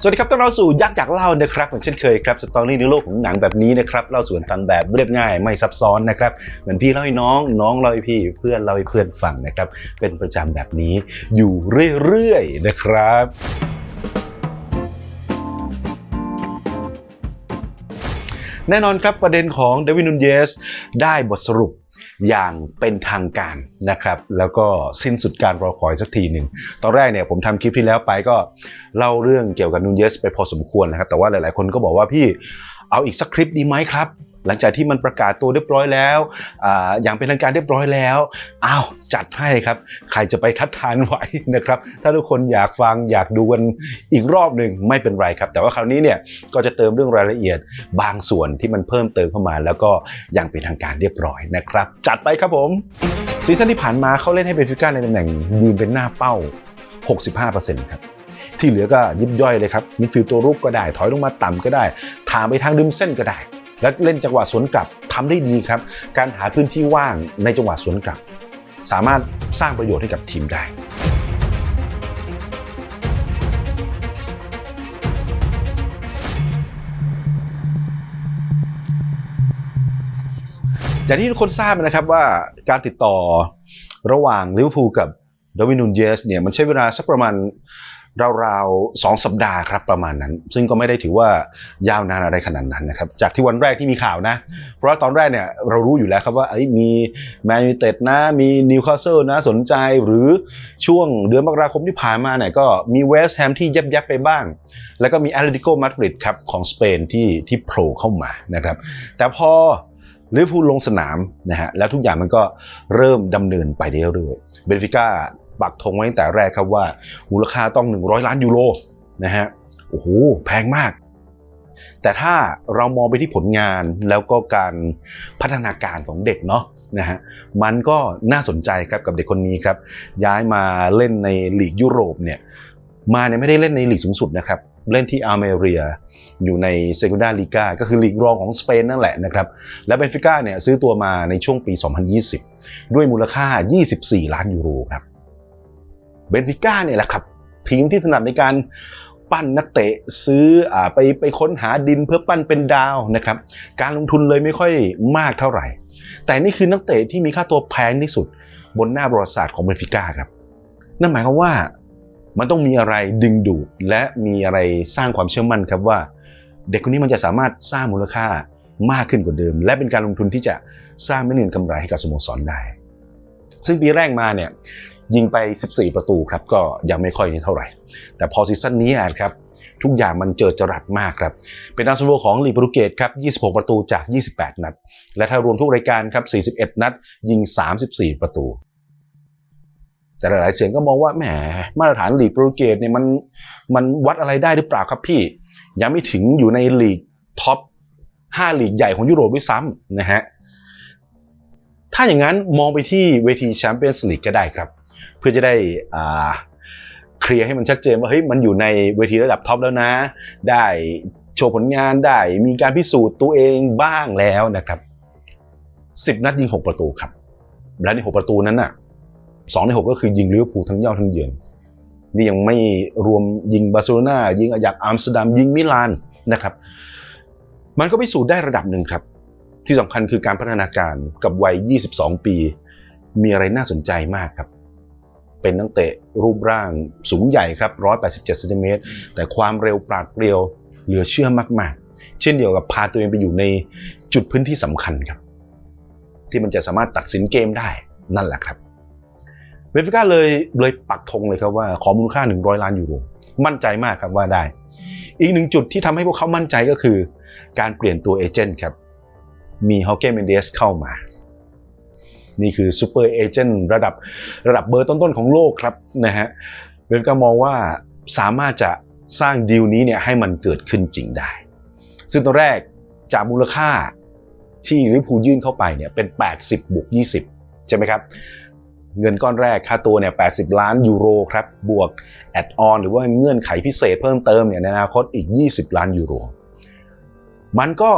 สวัสดีครับต้อนรับสู่ยักษ์อยากเล่านะครับเหมือนเช่นเคยครับสตอรี่ในโลกของหนังแบบนี้นะครับเล่าสู่กันฟังแบบเรียบง่ายไม่ซับซ้อนนะครับเหมือนพี่เล่าให้น้องน้องเล่าให้พี่เพื่อนเล่าให้เพื่อนฟังนะครับเป็นประจำแบบนี้อยู่เรื่อยๆนะครับแน่นอนครับประเด็นของเดวิดนูนเยสได้บทสรุป อย่างเป็นทางการนะครับ แล้วก็สิ้นสุดการรอคอยสักทีหนึ่ง ตอนแรกเนี่ยผมทำคลิปที่แล้วไปก็เล่าเรื่องเกี่ยวกับนูนเยสไปพอสมควรนะครับ แต่ว่าหลายๆ คนก็บอกว่าพี่เอาอีกสักคลิปดีไหมครับ หลังจากที่มันประกาศตัวเรียบร้อยแล้วออย่างเป็นทางการเรียบร้อยแล้วอ้าวจัดให้ครับ ใครจะไปทัดทานไหวนะครับ ถ้าทุกคนอยากฟังอยากดูกันอีกรอบหนึ่งไม่เป็นไรครับ แต่ว่าคราวนี้เนี่ยก็จะเติมเรื่องรายละเอียดบางส่วนที่มันเพิ่มเติมเข้ามา แล้วก็อย่างเป็นทางการเรียบร้อยนะครับ จัดไปครับผมซีซั่นที่ผ่านมาเขาเล่นให้เบนฟิก้าในตำแหน่งยืนเป็นหน้าเป้า 65%ครับที่เหลือก็ยิบย่อยเลยครับมิดฟิลด์ตัวรุกก็ได้ ถอยลงมาต่ำก็ได้ทางไปทางริมเส้นก็ได้ แล้วเล่นจังหวะสวนกลับทำได้ดีครับ การหาพื้นที่ว่างในจังหวะสวนกลับ สามารถสร้างประโยชน์ให้กับทีมได้อย่างที่ทุกคนทราบนะครับว่าการติดต่อระหว่างลิเวอร์พูลกับดาวินนูนเยสเนี่ยมันใช้เวลาสักประมาณ ราวๆสองสัปดาห์ครับประมาณนั้น ซึ่งก็ไม่ได้ถือว่ายาวนานอะไรขนาดนั้นนะครับ จากที่วันแรกที่มีข่าวนะ เพราะว่าตอนแรกเนี่ยเรารู้อยู่แล้วครับว่าเอ้มีแมนยูเต็ดนะมีนิวคาสเซิลนะสนใจหรือช่วงเดือนมกราคมที่ผ่านมาเนี่ยก็มีเวสต์แฮมที่ยับยับๆไปบ้าง แล้วก็มีแอตเลติโกมาดริดครับของสเปนที่ที่โผล่เข้ามานะครับแต่พอลิเวอร์พูลลงสนามนะฮะแล้วทุกอย่างมันก็เริ่มดำเนินไปเรื่อยๆเบนฟิก้า ปักธงไว้ตั้งแต่แรกครับว่ามูลค่าต้อง 100 ล้านยูโรนะฮะโอ้โหแพงมาก แต่ถ้าเรามองไปที่ผลงานแล้วก็การพัฒนาการของเด็กเนาะนะฮะมันก็น่าสนใจครับกับเด็กคนนี้ครับ ย้ายมาเล่นในลีกยุโรปเนี่ยมาเนี่ยไม่ได้เล่นในลีกสูงสุดนะครับ เล่นที่อาร์เมเรีย อยู่ในเซกุนดาลีกาก็คือลีกรองของสเปนนั่นแหละนะครับ และเบนฟิก้าเนี่ยซื้อตัวมาในช่วงปี 2020 ด้วยมูลค่า 24 ล้านยูโรครับ เบนฟิก้าเนี่ยแหละครับ ทีมที่ถนัดในการปั้นนักเตะซื้ออไปไปค้นหาดินเพื่อปั้นเป็นดาวนะครับ การลงทุนเลยไม่ค่อยมากเท่าไหร่ แต่นี่คือนักเตะที่มีค่าตัวแพงที่สุด บนหน้าประวัติศาสตร์ของเบนฟิก้าครับ นั่นหมายความว่ามันต้องมีอะไรดึงดูดและมีอะไรสร้างความเชื่อมั่นครับว่า เด็กคนนี้มันจะสามารถสร้างมูลค่ามากขึ้นกว่าเดิม และเป็นการลงทุนที่จะสร้างเม็ดเงินกำไรให้กับสโมสรได้ ซึ่งปีแรกมาเนี่ย ยิงไป 14 ประตูครับก็ยังไม่ค่อยนี่เท่าไหร่ แต่พอซีซั่นนี้ครับทุกอย่างมันเจอจรัสมากครับ เป็นดาวซันโวของลีกโปรตุเกสครับ 26 ประตูจาก 28 นัด และถ้ารวมทุกรายการครับ 41 นัด ยิง 34 ประตู แต่หลายเสียงก็มองว่าแหมมาตรฐานลีกโปรุเกสเนี่ยมันมันวัดอะไรได้หรือเปล่าครับพี่ ยังไม่ถึงอยู่ในลีกท็อป 5 ลีกใหญ่ของยุโรปด้วยซ้ำนะฮะถ้าอย่างนั้นมองไปที่เวทีแชมเปี้ยนส์ลีกก็ได้ครับ พื่อจะได้อ่าเคลียร์ให้มันชัดเจนว่าเฮ้ยมันอยู่ในเวทีระดับท็อปแล้วนะ ได้โชว์ผลงานได้มีการพิสูจน์ตัวเองบ้างแล้วนะครับ10 นัดยิง 6 ประตูครับ และใน 6 ประตูนั้นน่ะสองใน 6 ก็คือยิงลิเวอร์พูลทั้งเย่าทั้งเยือนนี่ยังไม่รวมยิงบาร์เซโลนายิงอายักอัมสเตอร์ดัมยิงมิลานนะครับ มันก็พิสูจน์ได้ระดับหนึ่งครับ ที่สำคัญคือการพัฒนาการกับวัย 22 ปี มีอะไรน่าสนใจมากครับ เป็นนักเตะรูปร่างสูงใหญ่ครับ 187เซนติเมตรแต่ความเร็วปราดเปรียวเหลือเชื่อมาก ๆ เช่นเดียวกับพาตัวเองไปอยู่ในจุดพื้นที่สำคัญครับ ที่มันจะสามารถตัดสินเกมได้นั่นแหละครับเบฟิก้าเลยเลยปักธงเลยครับว่าขอมูลค่า 100 ล้านยูโรมั่นใจมากครับว่าได้ อีกหนึ่งจุดที่ทำให้พวกเขามั่นใจก็คือ การเปลี่ยนตัวเอเจนต์ครับมีฮอเกเมนเดสเข้ามา นี่คือซูเปอร์เอเจนต์ระดับระดับเบอร์ต้นๆของโลกครับนะฮะเบนฟิก้ามองว่าสามารถจะสร้างดีลนี้เนี่ยให้มันเกิดขึ้นจริงได้ ซึ่งตอนแรกจากมูลค่าที่ลิพูยื่นเข้าไปเนี่ยเป็น 80 บวก 20 ใช่ไหมครับ เงินก้อนแรกค่าตัวเนี่ย 80 ล้านยูโรครับ บวกแอดออนหรือว่าเงื่อนไขพิเศษเพิ่มเติมเนี่ยในอนาคตอีก 20 ล้านยูโร มันก็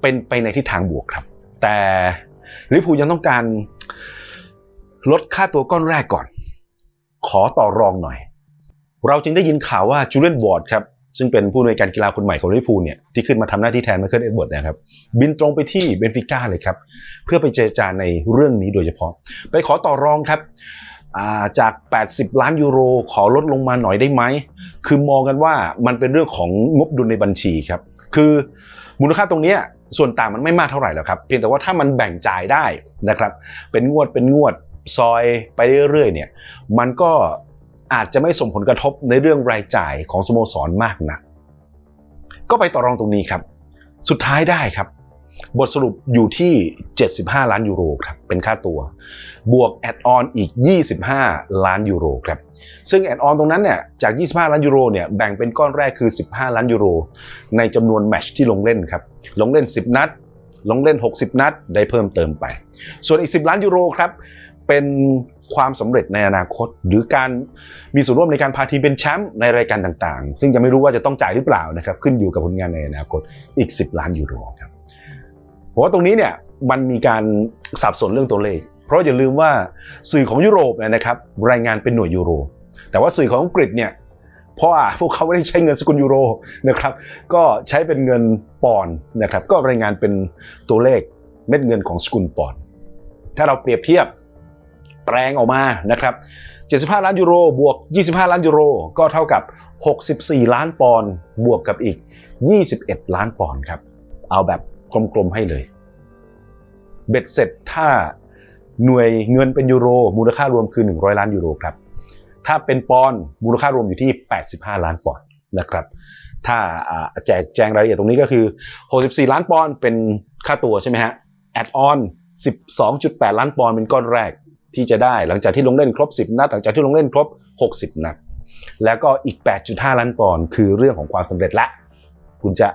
เป็นไปในทิศทางบวกครับ แต่ ลิเวอร์พูยังต้องการลดค่าตัวก้อนแรกก่อน ขอต่อรองหน่อย เราจึงได้ยินข่าวว่าจูเลียนวอร์ดครับซึ่งเป็นผู้อำนวยการกีฬาคนใหม่ของลิเวอร์พูเนี่ยที่ขึ้นมาทำหน้าที่แทนไมเคิลเอ็ดเวิร์ดนะครับ บินตรงไปที่เบนฟิก้าเลยครับ เพื่อไปเจรจาในเรื่องนี้โดยเฉพาะ ไปขอต่อรองครับาจาก 80 ล้านยูโร ขอลดลงมาหน่อยได้ไหม คือมองกันว่ามันเป็นเรื่องของงบดุลในบัญชีครับ คือมูลค่าตรงนี้ ส่วนต่างมันไม่มากเท่าไหร่หรอกครับ เพียงแต่ว่าถ้ามันแบ่งจ่ายได้นะครับ เป็นงวดเป็นงวดซอยไปเรื่อยๆเนี่ย มันก็อาจจะไม่ส่งผลกระทบในเรื่องรายจ่ายของสโมสรมากนัก ก็ไปต่อรองตรงนี้ครับ สุดท้ายได้ครับ บทสรุปอยู่ที่ 75 ล้านยูโรครับ เป็นค่าตัว บวกแอดออนอีก 25 ล้านยูโรครับ ซึ่งแอดออนตรงนั้นเนี่ย จาก 25 ล้านยูโรเนี่ย แบ่งเป็นก้อนแรกคือ 15 ล้านยูโร ในจำนวนแมชที่ลงเล่นครับ ลงเล่น 10 นัด ลงเล่น 60 นัด ได้เพิ่มเติมไป ส่วนอีก 10 ล้านยูโรครับ เป็นความสำเร็จในอนาคต หรือการมีส่วนร่วมในการพาทีมเป็นแชมป์ในรายการต่างๆ ซึ่งยังไม่รู้ว่าจะต้องจ่ายหรือเปล่านะครับ ขึ้นอยู่กับผลงานในอนาคต อีก 10 ล้านยูโรครับ ผมว่าตรงนี้เนี่ยมันมีการสับสนเรื่องตัวเลข เพราะอย่าลืมว่าสื่อของยุโรปเนี่ยนะครับรายงานเป็นหน่วยยูโร แต่ว่าสื่อของอังกฤษเนี่ยเพราะว่าพวกเขาไม่ได้ใช้เงินสกุลยูโรนะครับก็ใช้เป็นเงินปอนด์นะครับก็รายงานเป็นตัวเลขเม็ดเงินของสกุลปอนด์ถ้าเราเปรียบเทียบแปลงออกมานะครับ 75 ล้านยูโรบวก 25 ล้านยูโรก็เท่ากับ 64 ล้านปอนด์บวกกับอีก 21 ล้านปอนด์ครับ เอาแบบ กลมๆให้เลย เบ็ดเสร็จถ้าหน่วยเงินเป็นยูโร มูลค่ารวมคือ 100 ล้านยูโรครับ ถ้าเป็นปอนด์มูลค่ารวมอยู่ที่ 85 ล้านปอนด์นะครับ ถ้าแจกแจงรายละเอียดตรงนี้ก็คือ 64 ล้านปอนด์เป็นค่าตัวใช่ไหมฮะ แอดออน 12.8 ล้านปอนด์เป็นก้อนแรกที่จะได้หลังจากที่ลงเล่นครบ 10 นัด หลังจากที่ลงเล่นครบ 60 นัด แล้วก็อีก 8.5 ล้านปอนด์คือเรื่องของความสำเร็จละ คุณจะ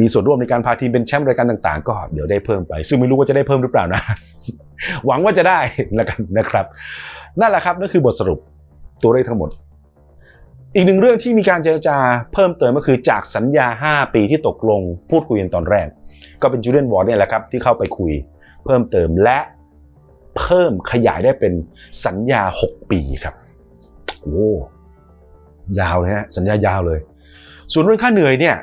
มีส่วนร่วมในการพาทีมเป็นแชมป์รายการต่าง ๆ ก็เดี๋ยวได้เพิ่มไป ซึ่งไม่รู้ว่าจะได้เพิ่มหรือเปล่านะ หวังว่าจะได้แล้วกันนะครับ นั่นแหละครับนั่นคือบทสรุปตัวเลขทั้งหมด อีกหนึ่งเรื่องที่มีการเจรจาเพิ่มเติมก็คือจากสัญญา 5 ปีที่ตกลงพูดคุยกันตอนแรก ก็เป็นจูเลียนวอร์ดเนี่ยแหละครับที่เข้าไปคุยเพิ่มเติมและเพิ่มขยายได้เป็นสัญญา 6 ปีครับ โอ้ ยาวเลยฮะ สัญญายาวเลย ส่วนเรื่องค่าเหนื่อยเนี่ย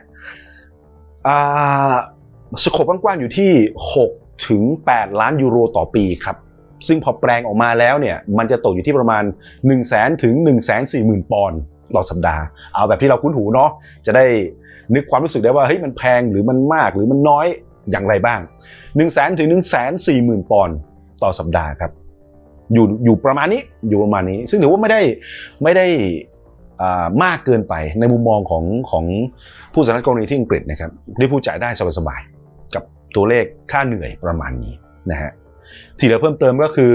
สโคปกว้างๆอยู่ที่ 6 ถึง 8 ล้านยูโรต่อปีครับ ซึ่งพอแปลงออกมาแล้วเนี่ย มันจะตกอยู่ที่ประมาณ 1 0 0 0 0แถึง 1 4 0 0 0 0 ปอนด์ต่อสัปดาห์ เอาแบบที่เราคุ้นหูเนาะ จะได้นึกความรู้สึกได้ว่า เฮ้ย มันแพงหรือมันมากหรือมันน้อยอย่างไรบ้าง 1 0 0 0 0แถึง 1 4 0 0 0 0 ปอนด์ต่อสัปดาห์ครับ อยู่อยู่ประมาณนี้ อยู่ประมาณนี้ ซึ่งถือว่าไม่ได้ไม่ได้ มากเกินไปในมุมมองของของผู้สังกัดกรณีที่อังกฤษนะครับได้ผู้จ่ายได้สบายๆกับตัวเลขค่าเหนื่อยประมาณนี้นะฮะที่เหลือเพิ่มเติมก็คือ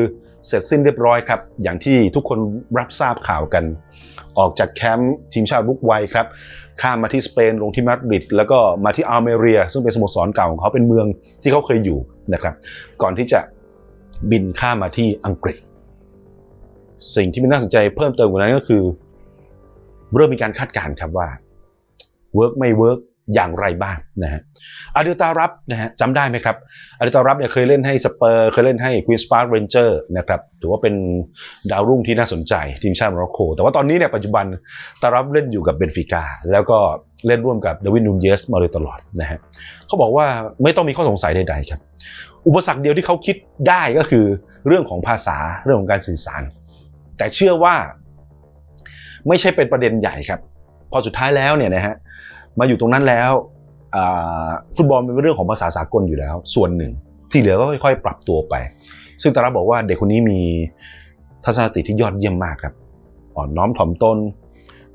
เสร็จสิ้นเรียบร้อยครับ อย่างที่ทุกคนรับทราบข่าวกัน ออกจากแคมป์ทีมชาติบุกไวครับข้ามมาที่สเปนลงที่มาดริดแล้วก็มาที่อัลเมเรีย ซึ่งเป็นสโมสรเก่าของเขาเป็นเมืองที่เขาเคยอยู่นะครับ ก่อนที่จะบินข้ามมาที่อังกฤษ สิ่งที่มันน่าสนใจเพิ่มเติมกว่านั้นก็คือ เริ่มมีการคาดการณ์ครับว่าเวิร์กไม่เวิร์กอย่างไรบ้างนะฮะอาริตารับนะฮะจำได้ไหมครับอาริตารับเนี่ยเคยเล่นให้สเปอร์เคยเล่นให้ควีนสปาร์คเรนเจอร์นะครับถือว่าเป็นดาวรุ่งที่น่าสนใจทีมชาติโมร็อกโกแต่ว่าตอนนี้เนี่ยปัจจุบันตารับเล่นอยู่กับเบนฟิกาแล้วก็เล่นร่วมกับเดวินนูนเยสมาโดยตลอดนะฮะเขาบอกว่าไม่ต้องมีข้อสงสัยใดๆครับ อุปสรรคเดียวที่เขาคิดได้ก็คือเรื่องของภาษาเรื่องของการสื่อสาร แต่เชื่อว่า ไม่ใช่เป็นประเด็นใหญ่ครับ พอสุดท้ายแล้วเนี่ยนะฮะมาอยู่ตรงนั้นแล้วฟุตบอลเป็นเรื่องของภาษาสากลอยู่แล้ว ส่วนหนึ่ง ที่เหลือก็ค่อยๆ ปรับตัวไป ซึ่งตารับบอกว่าเด็กคนนี้มีทัศนคติที่ยอดเยี่ยมมากครับ อ่อนน้อมถ่อมตน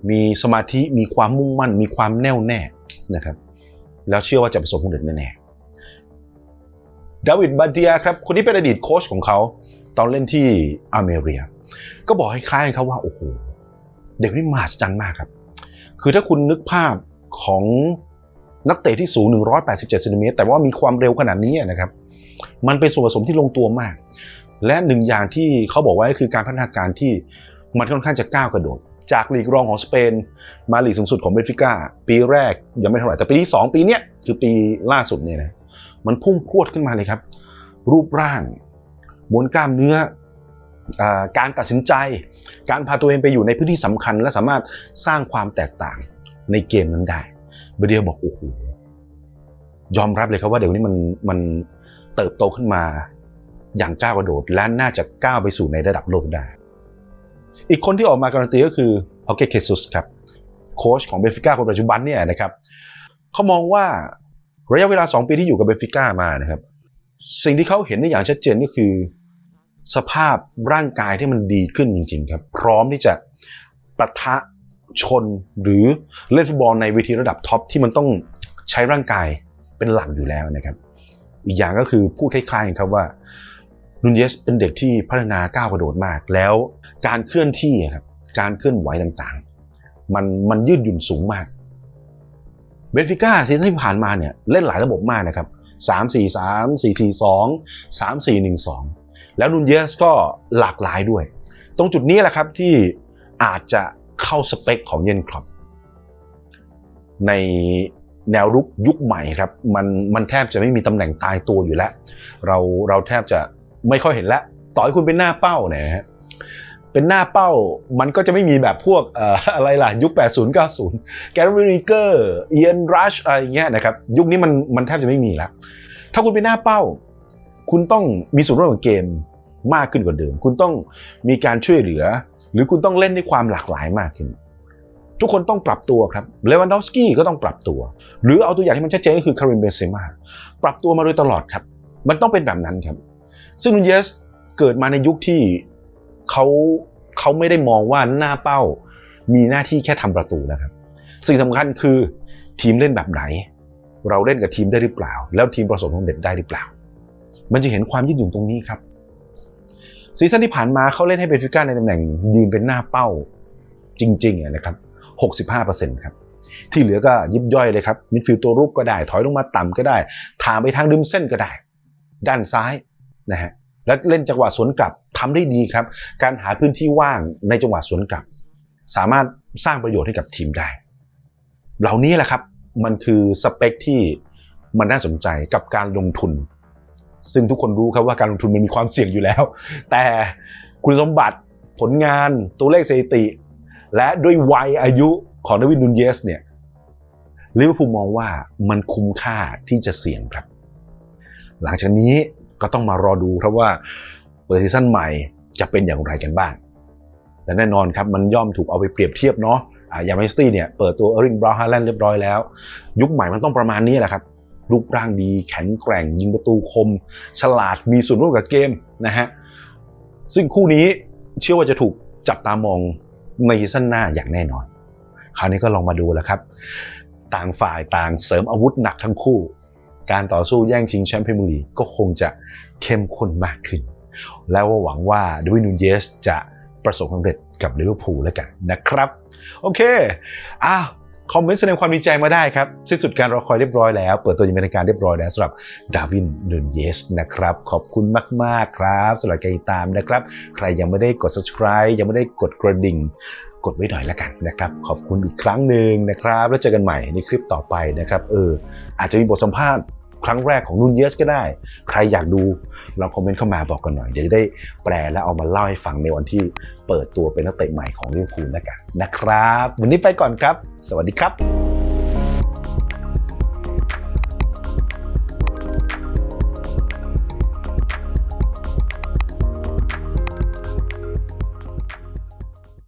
มีสมาธิมีความมุ่งมั่น มีความแน่วแน่นะครับ แล้วเชื่อว่าจะประสบความสำเร็จแน่ๆดาวิดบาเดียครับคนนี้เป็นอดีตโค้ชของเขา ตอนเล่นที่อเมเรียก็บอกให้คล้ายๆกันครับว่าโอ้โห เด็กนนี้มหัศจรรย์มากครับ คือถ้าคุณนึกภาพของนักเตะที่สูง 187เซนติเมตรแต่ว่ามีความเร็วขนาดนี้นะครับ มันเป็นส่วนผสมที่ลงตัวมาก และหนึ่งอย่างที่เขาบอกไว้ก็คือการพัฒนาการที่มันค่อนข้างจะก้าวกระโดด จากลีกรองของสเปน มาลีกสูงสุดของเบนฟิก้าปีแรกยังไม่เท่าไหร่แต่ปีที่ 2 ปีเนี้ยคือปีล่าสุดเนี่ยนะมันพุ่งพรวดขึ้นมาเลยครับ รูปร่างมวลกล้ามเนื้อ การตัดสินใจ การพาตัวเองไปอยู่ในพื้นที่สำคัญ และสามารถสร้างความแตกต่างในเกมนั้นได้เบเดียบอกโอ้โหยอมรับเลยครับว่าเดี๋ยวนี้มันมันเติบโตขึ้นมาอย่างก้าวกระโดด และน่าจะก้าวไปสู่ในระดับโลกได้ อีกคนที่ออกมาการันตีก็คือฮอเกเคซุสครับโค้ชของเบนฟิก้าคนปัจจุบันเนี่ยนะครับเขามองว่าระยะเวลา 2 ปีที่อยู่กับเบนฟิก้ามานะครับ สิ่งที่เขาเห็นได้อย่างชัดเจนก็คือ สภาพร่างกายที่มันดีขึ้นจริง ๆ ครับ พร้อมที่จะปะทะชนหรือเล่นฟุตบอลในเวทีระดับท็อปที่มันต้องใช้ร่างกายเป็นหลักอยู่แล้วนะครับ อีกอย่างก็คือพูดคล้ายๆกันครับว่านุนเยสเป็นเด็กที่พัฒนาก้าวกระโดดมาก แล้วการเคลื่อนที่ครับการเคลื่อนไหวต่างๆ มันมันยืดหยุ่นสูงมากเบนฟิก้าซีซั่นที่ผ่านมาเนี่ยเล่นหลายระบบมากนะครับ 3 4 3 4 4 2 3 4 1 2 แล้วนุนเยสก็หลากหลายด้วย ตรงจุดนี้แหละครับที่อาจจะเข้าสเปคของเยนคลอปในแนวรุกยุคใหม่ครับมันมันแทบจะไม่มีตำแหน่งตายตัวอยู่แล้ว เราเราแทบจะไม่ค่อยเห็นแล้วต่อให้คุณเป็นหน้าเป้าเนี่ยฮะเป็นหน้าเป้ามันก็จะไม่มีแบบพวกออะไรล่ะ ยุค 80 90 แกร r ริเกอร์เอียนรัชอะไรเงี้ยนะครับ ยุคนี้มันมันแทบจะไม่มีแล้ว ถ้าคุณเป็นหน้าเป้า คุณต้องมีส่วนร่วมกับเกมมากขึ้นกว่าเดิม คุณต้องมีการช่วยเหลือ หรือคุณต้องเล่นด้วยความหลากหลายมากขึ้น ทุกคนต้องปรับตัวครับเลวันดอฟสกี้ก็ต้องปรับตัว หรือเอาตัวอย่างที่มันชัดเจนก็คือคาริมเบนเซม่าปรับตัวมาโดยตลอดครับ มันต้องเป็นแบบนั้นครับ ซึ่งเยสเกิดมาในยุคที่เขาเขาไม่ได้มองว่าหน้าเป้า มีหน้าที่แค่ทำประตูนะครับ สิ่งสำคัญคือทีมเล่นแบบไหน เราเล่นกับทีมได้หรือเปล่า แล้วทีมประสบความสำเร็จได้หรือเปล่า มันจะเห็นความยืดหยุ่นตรงนี้ครับซีซั่นที่ผ่านมาเขาเล่นให้เบนฟิก้าในตำแหน่งยืนเป็นหน้าเป้าจริงๆนะครับ 65%ครับ ที่เหลือก็ยิบย่อยเลยครับ มิดฟิลด์ตัวรุกก็ได้ ถอยลงมาต่ำก็ได้ทางไปทางริมเส้นก็ได้ ด้านซ้ายนะฮะ แล้วเล่นจังหวะสวนกลับทำได้ดีครับ การหาพื้นที่ว่างในจังหวะสวนกลับ สามารถสร้างประโยชน์ให้กับทีมได้ เหล่านี้แหละครับ มันคือสเปคที่มันน่าสนใจกับการลงทุน ซึ่งทุกคนรู้ครับว่าการลงทุนมันมีความเสี่ยงอยู่แล้ว แต่คุณสมบัติผลงานตัวเลขสถิติ และด้วยวัยอายุของดวิดนูนเยสเนี่ยลิเวอร์พูลมองว่ามันคุ้มค่าที่จะเสี่ยงครับ หลังจากนี้ก็ต้องมารอดูครับว่าเปิดซีซั่นใหม่จะเป็นอย่างไรกันบ้าง แต่แน่นอนครับมันย่อมถูกเอาไปเปรียบเทียบเนาะอย่างแมนซิตี้เนี่ยเปิดตัวเออริงบราวฮาแลนด์เรียบร้อยแล้ว ยุคใหม่มันต้องประมาณนี้แหละครับ รูปร่างดี แข็งแกร่ง ยิงประตูคม ฉลาดมีส่วนร่วมกับเกมนะฮะซึ่งคู่นี้เชื่อว่าจะถูกจับตามองในซีซั่นหน้าอย่างแน่นอน คราวนี้ก็ลองมาดูแล้วครับ ต่างฝ่ายต่างเสริมอาวุธหนักทั้งคู่ การต่อสู้แย่งชิงแชมป์พรีเมียร์ลีกก็คงจะเข้มข้นมากขึ้น แล้วหวังว่าดวินูเยสจะประสบความสำเร็จกับลิเวอร์พูลแล้วกันนะครับ โอเคอ้าว คอมเมนต์แสดงความดีใจมาได้ครับสิ้นสุดการรอคอยเรียบร้อยแล้ว เปิดตัวอยังเป็นทางการเรียบร้อยแล้วสำหรับดาวินนูนเยสนะครับ ขอบคุณมาก ๆ ครับสำหรับการติดตามนะครับ ใครยังไม่ได้กด subscribe ยังไม่ได้กดกระดิ่งกดไว้หน่อยละกันนะครับ ขอบคุณอีกครั้งหนึ่งนะครับ แล้วเจอกันใหม่ในคลิปต่อไปนะครับ เออ อาจจะมีบทสัมภาษณ์ ครั้งแรกของนูนเยสก็ได้ ใครอยากดูลองคอมเมนต์เข้ามาบอกกันหน่อย เดี๋ยวได้แปลและเอามาเล่าให้ฟังในวันที่เปิดตัวเป็นนักเตะใหม่ของลิเวอร์พูลนะกันนะครับ วันนี้ไปก่อนครับ สวัสดีครับ